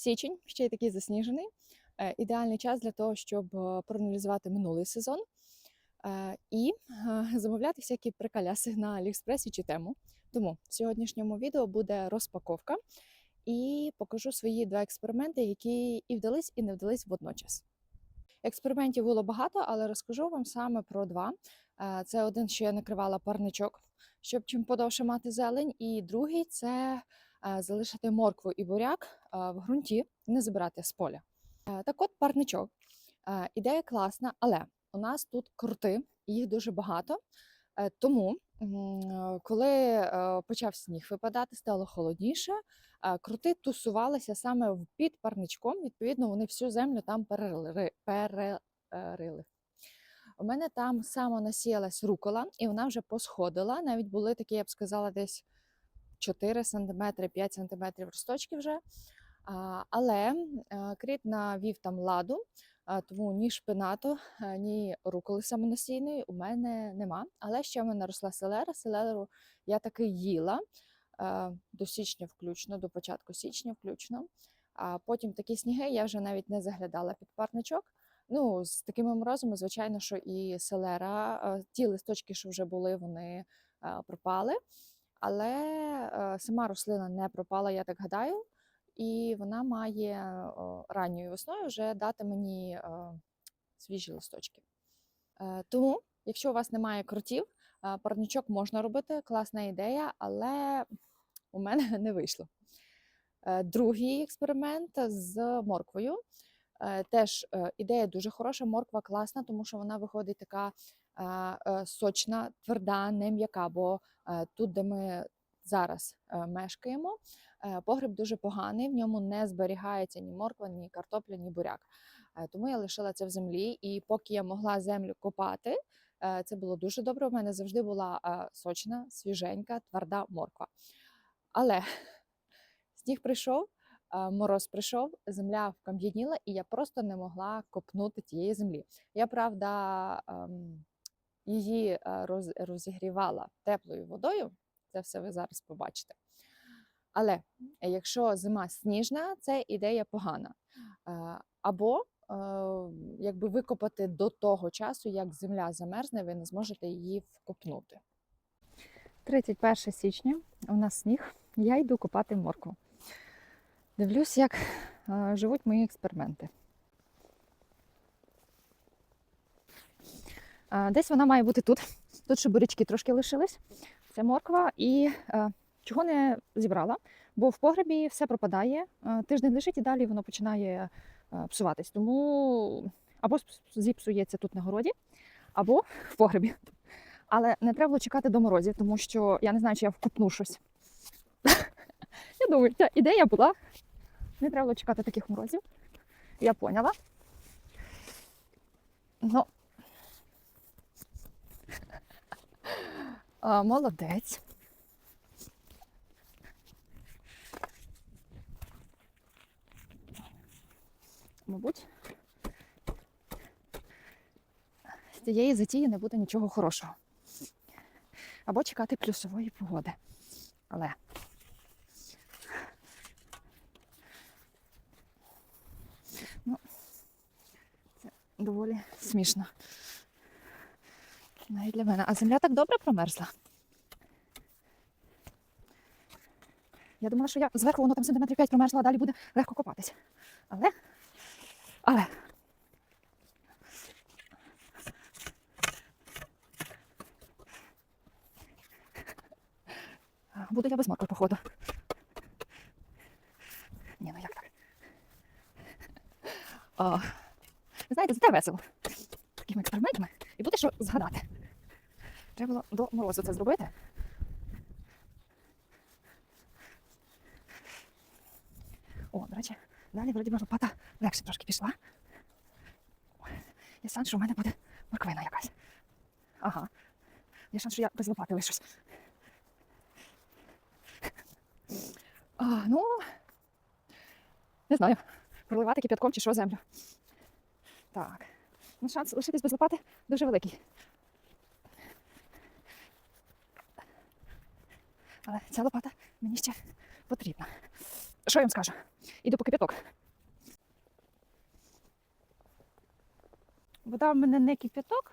Січень ще й такий засніжений. Е, Ідеальний час для того, щоб е, проаналізувати минулий сезон е, і замовляти всякі приколяси на Аліекспресі чи тему. Тому в сьогоднішньому відео буде розпаковка і покажу свої два експерименти, які і вдались, і не вдались водночас. Експериментів було багато, але розкажу вам саме про два. Це один, що я накривала парничок, щоб чим подовше мати зелень, і другий це залишити моркву і буряк в ґрунті, не забирати з поля. Е, Так от парничок. Е, Ідея класна, але у нас тут крути, їх дуже багато. Е, Тому, е, коли е, почав сніг випадати, стало холодніше, е, крути тусувалися саме під парничком. Відповідно, вони всю землю там перерили. перерили. У мене там само насіялась рукола, і вона вже посходила. Навіть були такі, я б сказала, десь 4 см, 5 см росточки вже. Але е, кріт навів там ладу, тому ні шпинату, е, ні руколи самонасійної у мене нема. Але ще в мене росла селера. Селеру я таки їла е, до січня включно, до початку січня включно. А потім такі сніги я вже навіть не заглядала під парничок. Ну, з такими морозами, звичайно, що і селера, ті листочки, що вже були, вони пропали. Але сама рослина не пропала, я так гадаю, і вона має ранньою весною вже дати мені е, свіжі листочки. Е, Тому, якщо у вас немає крутів, е, парничок можна робити, класна ідея, але у мене не вийшло. Другий експеримент з морквою. Теж ідея дуже хороша. Морква класна, тому що вона виходить така сочна, тверда, не м'яка. Бо тут, де ми зараз мешкаємо, е, погреб дуже поганий, в ньому не зберігається ні морква, ні картопля, ні буряк. Е, Тому я лишила це в землі. І поки я могла землю копати, е, це було дуже добре. У мене завжди була сочна, свіженька, тверда морква. Але сніг прийшов, мороз прийшов, земля вкам'яніла, і я просто не могла копнути тієї землі. Я правда ем, її розігрівала теплою водою. Це все ви зараз побачите. Але якщо зима сніжна, це ідея погана. Е, Або е, якби викопати до того часу, як земля замерзне, ви не зможете її вкопнути. 31 січня у нас сніг. Я йду копати моркву. Дивлюсь, як е, живуть мої експерименти. Е, Десь вона має бути тут. Тут ще бурячки трошки лишились. Це морква. І е, чого не зібрала, бо в погребі все пропадає. Е, тиждень лежить і далі воно починає е, псуватись. Тому або зіпсується тут на городі, або в погребі. Але не треба було чекати до морозів, тому що я не знаю, чи я вкупну щось. Я думаю, ця ідея була. Не треба було чекати таких морозів. Я поняла. Ну, молодець. Мабуть, з цієї затії не буде нічого хорошого. Або чекати плюсової погоди. Але ну, це доволі смішно. Навіть для мене. А земля так добре промерзла. Я думала, що я зверху воно там сантиметрів 5 промерзла, а далі буде легко копатись. Але. Але. Буду я без моркви, походу. Ні, ну як так? О, знаєте, зате весело. Такими експериментами. І буде що згадати. Треба було до морозу це зробити. О, до речі, далі вроді би лопата легше трошки пішла. Є шанс, що в мене буде морквина якась. Ага. Є шанс, що я без лопати лишусь. А, ну, не знаю, проливати кип'ятком чи що землю. Так. Ну, шанс лишитись без лопати дуже великий. Але ця лопата мені ще потрібна. Що я вам скажу? Іду по кипяток. Вода в мене не кипяток,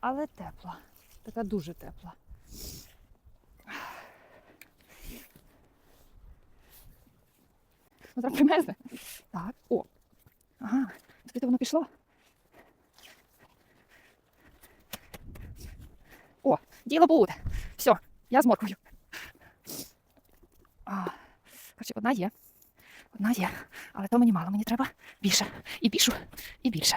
але тепла. Така дуже тепла. Ну, зараз примерзне. Так, о. Ага, звідти воно пішло. О, діло буде. Все, я з морквою. Коротше, одна є. Одна є. Але то мені мало, мені треба більше. І більшу, і більше.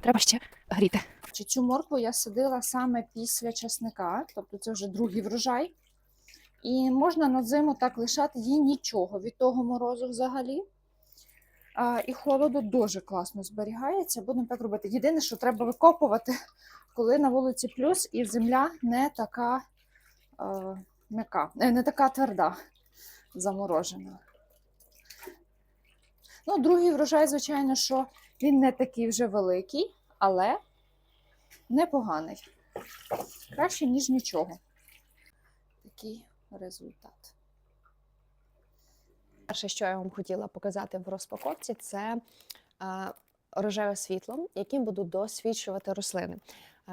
Треба ще гріти. Цю моркву я садила саме після часника, тобто це вже другий врожай. І можна на зиму так лишати їй нічого від того морозу взагалі. А, і холоду дуже класно зберігається. Будемо так робити. Єдине, що треба викопувати, коли на вулиці плюс і земля не така е, м'яка, е, не така тверда, заморожена. Ну, другий врожай, звичайно, що він не такий вже великий, але непоганий. Краще, ніж нічого. Такий результат. Перше, що я вам хотіла показати в розпаковці, це рожеве світло, яким буду досвідчувати рослини.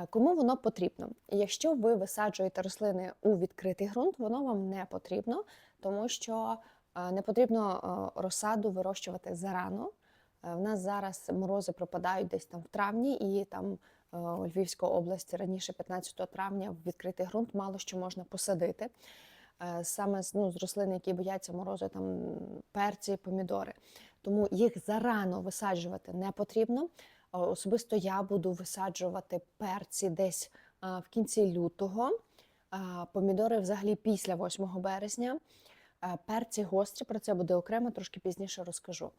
Кому воно потрібно? Якщо ви висаджуєте рослини у відкритий ґрунт, воно вам не потрібно, тому що е, не потрібно е, розсаду вирощувати зарано. Е, В нас зараз морози пропадають десь там в травні, і там у Львівській області раніше 15 травня в відкритий ґрунт мало що можна посадити. Саме ну, з рослин, які бояться морозу, там перці, помідори. Тому їх зарано висаджувати не потрібно. Особисто я буду висаджувати перці десь в кінці лютого, помідори взагалі після 8 березня. Перці гострі, про це буде окремо, трошки пізніше розкажу.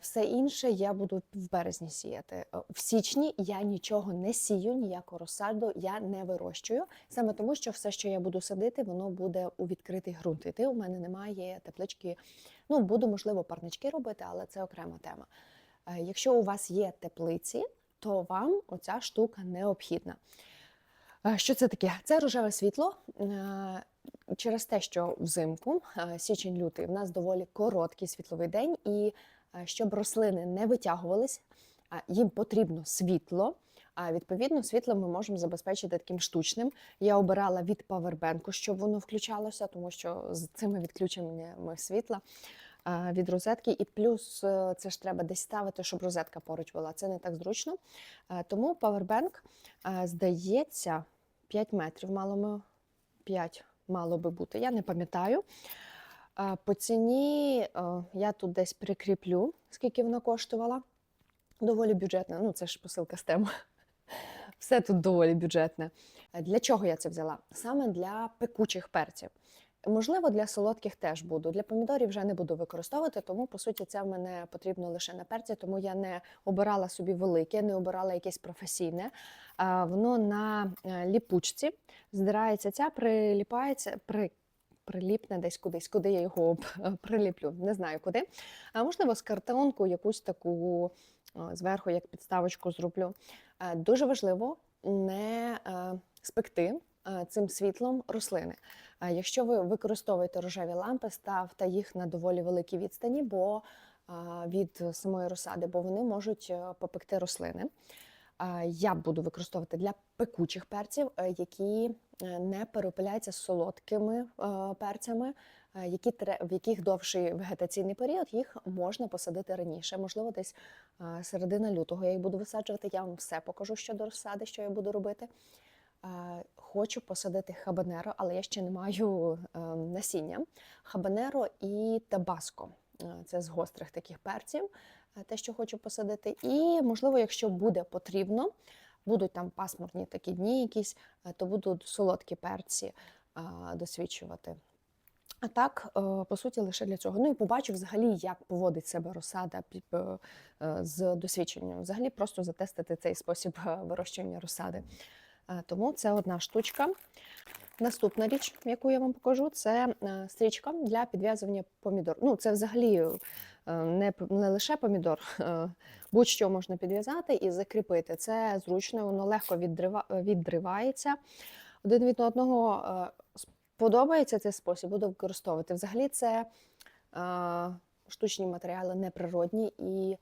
Все інше я буду в березні сіяти. Е, В січні я нічого не сію, ніяку розсаду я не вирощую. Саме тому, що все, що я буду садити, воно буде у відкритий ґрунт. Іти у мене немає теплички. Ну, буду, можливо, парнички робити, але це окрема тема. Е, Якщо у вас є теплиці, то вам оця штука необхідна. Е, Що це таке? Це рожеве світло. Через те, що взимку, е, січень-лютий, в нас доволі короткий світловий день, і е, щоб рослини не витягувались, їм потрібно світло. А відповідно, світло ми можемо забезпечити таким штучним. Я обирала від павербенку, щоб воно включалося, тому що з цими відключеннями світла е, від розетки, і плюс це ж треба десь ставити, щоб розетка поруч була. Це не так зручно. Тому павербенк, здається, 5 метрів мало ми 5 мало би бути. Я не пам'ятаю. По ціні е, я тут десь прикріплю, скільки вона коштувала. Доволі бюджетна. Ну, це ж посилка з тему. Все тут доволі бюджетне. Для чого я це взяла? Саме для пекучих перців. Можливо, для солодких теж буду. Для помідорів вже не буду використовувати, тому по суті це в мене потрібно лише на перці, тому я не обирала собі велике, не обирала якесь професійне. Воно на е, ліпучці здирається ця, приліпається, при, приліпне десь кудись, куди я його приліплю, не знаю куди. А можливо, з картонку якусь таку е, зверху, як підставочку зроблю. Е, Дуже важливо не е, спекти е, цим світлом рослини. Якщо ви використовуєте рожеві лампи, ставте їх на доволі великій відстані, бо від самої розсади, бо вони можуть е, попекти рослини. Я буду використовувати для пекучих перців, е, які е, не перепиляються з солодкими перцями, які в яких довший вегетаційний період, їх можна посадити раніше, можливо, десь середина лютого. Я їх буду висаджувати. Я вам все покажу щодо розсади, що я буду робити. Хочу посадити хабанеро, але я ще не маю е, насіння. Хабанеро і табаско Е, це з гострих таких перців, е, те, що хочу посадити. І, можливо, якщо буде потрібно, будуть там пасмурні такі дні якісь, то будуть солодкі перці досвідчувати. А так, по суті, лише для цього. Ну і побачу взагалі, як поводить себе розсада з досвідченням. Взагалі просто затестити цей спосіб вирощування розсади. Е, Тому це одна штучка. Наступна річ, яку я вам покажу, це е, стрічка для підв'язування помідор. Ну, це взагалі е, не, не лише помідор, будь-що можна підв'язати і закріпити. Це зручно, воно легко віддрива, відривається один від одного. подобається цей спосіб, буду використовувати. Взагалі, це штучні матеріали неприродні і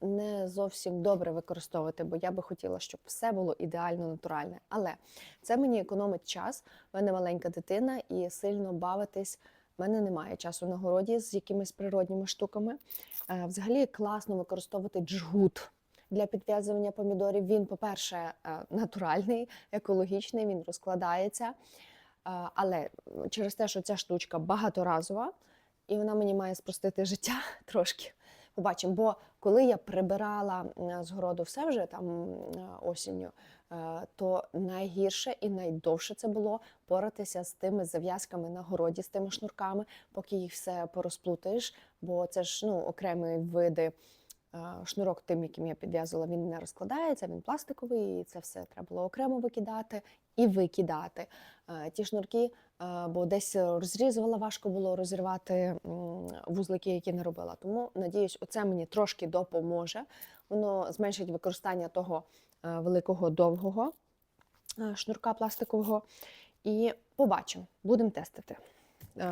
не зовсім добре використовувати, бо я би хотіла, щоб все було ідеально натуральне. Але це мені економить час. У мене маленька дитина, і сильно бавитись в мене немає часу на городі з якимись природніми штуками. Е, Взагалі класно використовувати джгут для підв'язування помідорів. Він, по-перше, е, натуральний, екологічний, він розкладається. Е, Але через те, що ця штучка багаторазова, і вона мені має спростити життя трошки. Побачимо, бо коли я прибирала з городу все вже там осінню, е, то найгірше і найдовше це було поратися з тими зав'язками на городі, з тими шнурками, поки їх все порозплутаєш, бо це ж ну, окремі види. Е, Шнурок тим, яким я підв'язувала, він не розкладається, він пластиковий, і це все треба було окремо викидати і викидати. Е, Ті шнурки, е, бо десь розрізувала, важко було розірвати вузлики, які не робила. Тому надіюсь, оце мені трошки допоможе. Воно зменшить використання того великого довгого шнурка пластикового. І побачимо, будемо тестити.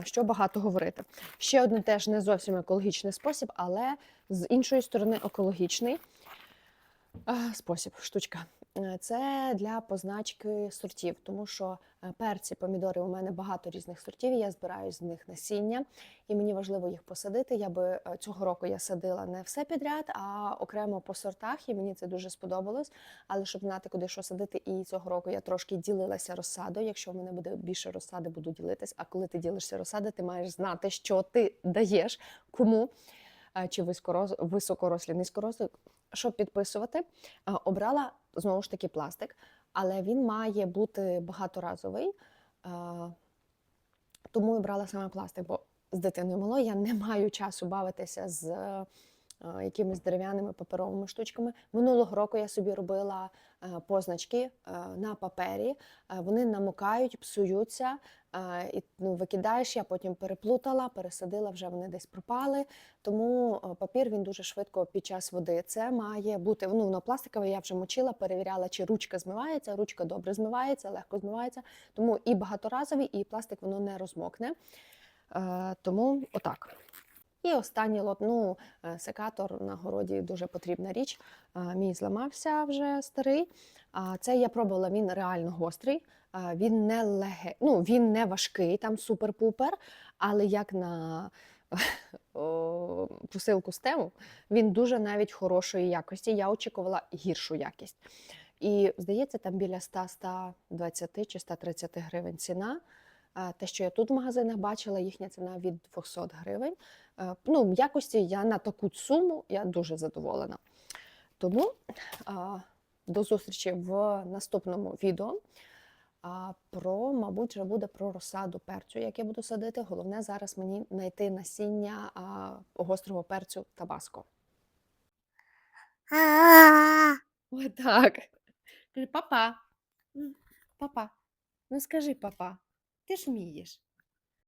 Що багато говорити. Ще один теж не зовсім екологічний спосіб, але з іншої сторони екологічний е, спосіб, штучка. Е, Це для позначки сортів, тому що е, перці, помідори у мене багато різних сортів. Я збираю з них насіння, і мені важливо їх посадити. Я би цього року я садила не все підряд, а окремо по сортах, і мені це дуже сподобалось. Але щоб знати, куди що садити, і цього року я трошки ділилася розсадою. Якщо в мене буде більше розсади, буду ділитись. А коли ти ділишся розсади, ти маєш знати, що ти даєш, кому чи високорос, високорослі, низькорослі. Щоб підписувати, обрала знову ж таки пластик, але він має бути багаторазовий. Тому і брала саме пластик, бо з дитиною мало я не маю часу бавитися з якимись дерев'яними паперовими штучками. Минулого року я собі робила е, позначки е, на папері. Е, Вони намокають, псуються, е, і ну, викидаєш. Я потім переплутала, пересадила, вже вони десь пропали. Тому е, папір він дуже швидко під час води. Це має бути ну, воно пластикове. Я вже мочила, перевіряла, чи ручка змивається. Ручка добре змивається, легко змивається. Тому і багаторазовий, і пластик воно не розмокне. Е, тому отак. І останній лот, ну, е, секатор на городі дуже потрібна річ. Е, Мій зламався вже старий. Це я пробувала, він реально гострий. Він не леге, ну, він не важкий, там супер-пупер, але як на посилку з тему, він дуже навіть хорошої якості. Я очікувала гіршу якість. І здається, там біля 100-120 чи 130 гривень ціна. Те, що я тут в магазинах бачила, їхня ціна від 200 гривень. Е, Ну, в якості я на таку суму я дуже задоволена. Тому а, до зустрічі в наступному відео. А, про, мабуть, вже буде про розсаду перцю, як я буду садити. Головне зараз мені знайти насіння а, гострого перцю табаско. Отак. Кажи, папа. Папа. Ну скажи, папа, ти ж вмієш.